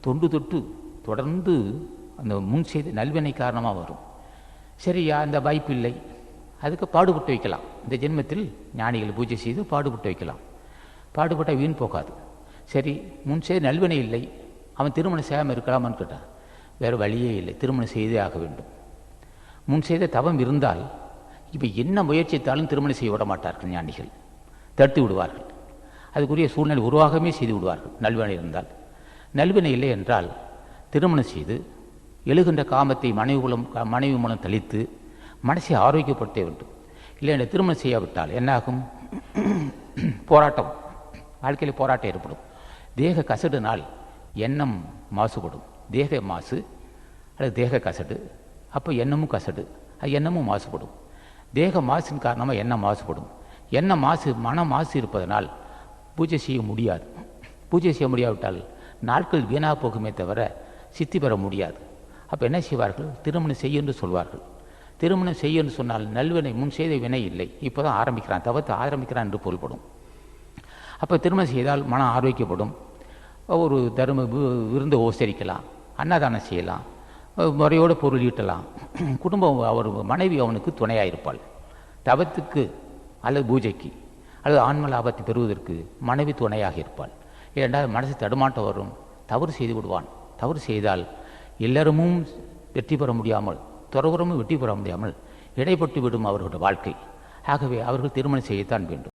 தொண்டு தொட்டு தொடர்ந்து அந்த முன் செய்த நல்வினை காரணமாக வரும். சரியா இந்த வாய்ப்பு இல்லை. அதுக்கு பாடுபட்டு வைக்கலாம். இந்த ஜென்மத்தில் ஞானிகள் பூஜை செய்து பாடுபட்டு வைக்கலாம். பாடுபட்டால் வீண் போகாது. சரி முன் செய்த நல்வினை இல்லை. அவன் திருமணம் செய்யாமல் இருக்கலாமான்னு கேட்டான். வேறு வழியே இல்லை. திருமணம் செய்தே ஆக வேண்டும். முன் செய்த தவம் இருந்தால் இப்போ என்ன முயற்சித்தாலும் திருமணம் செய்ய விட மாட்டார்கள் ஞானிகள். தடுத்து விடுவார்கள். அதுக்குரிய சூழ்நிலை உருவாகமே செய்து விடுவார்கள். நல்வினை இருந்தால். நல்வினை இல்லை என்றால் திருமணம் செய்து எழுகின்ற காமத்தை மனைவி மூலம் மனைவி மூலம் தளித்து மனசை ஆரோக்கியப்படுத்த வேண்டும். இல்லை இந்த திருமணம் செய்யாவிட்டால் என்னாகும்? போராட்டம். வாழ்க்கையில் போராட்டம் ஏற்படும். தேக கசடுனால் எண்ணம் மாசுபடும். தேக மாசு அல்லது தேக கசடு. அப்போ எண்ணமும் கசடு. அது எண்ணமும் மாசுபடும். தேக மாசின் காரணமாக எண்ணம் மாசுபடும். எண்ணம் மாசு மன மாசு இருப்பதனால் பூஜை செய்ய முடியாது. பூஜை செய்ய முடியாவிட்டால் நாட்கள் வீணாக போகுமே தவிர சித்தி பெற முடியாது. அப்போ என்ன செய்வார்கள்? திருமணம் செய்ய என்று சொல்வார்கள். திருமணம் செய்ய என்று சொன்னால் நல்வினை முன் செய்த வினை இல்லை. இப்போ தான் ஆரம்பிக்கிறான் தவத்தை ஆரம்பிக்கிறான் என்று பொருள்படும். அப்போ திருமணம் செய்தால் மனம் ஆரோக்கியப்படும். ஒரு தர்ம விருந்து உபசரிக்கலாம் அன்னதானம் செய்யலாம் முறையோடு பொருள் ஈட்டலாம். குடும்பம் அவர் மனைவி அவனுக்கு துணையாக இருப்பாள் தவத்துக்கு அல்லது பூஜைக்கு அல்லது ஆன்ம லாபத்தை பெறுவதற்கு மனைவி துணையாக இருப்பாள். இரண்டாவது மனசு தடுமாட்டம் வரும். தவறு செய்து விடுவான். தவறு செய்தால் எல்லாருமும் வெற்றி பெற முடியாமல் துறவரமும் வெற்றி பெற முடியாமல் இடைப்பட்டு விடும் அவர்களுடைய வாழ்க்கை. ஆகவே அவர்கள் திருமணம் செய்யத்தான் வேண்டும்.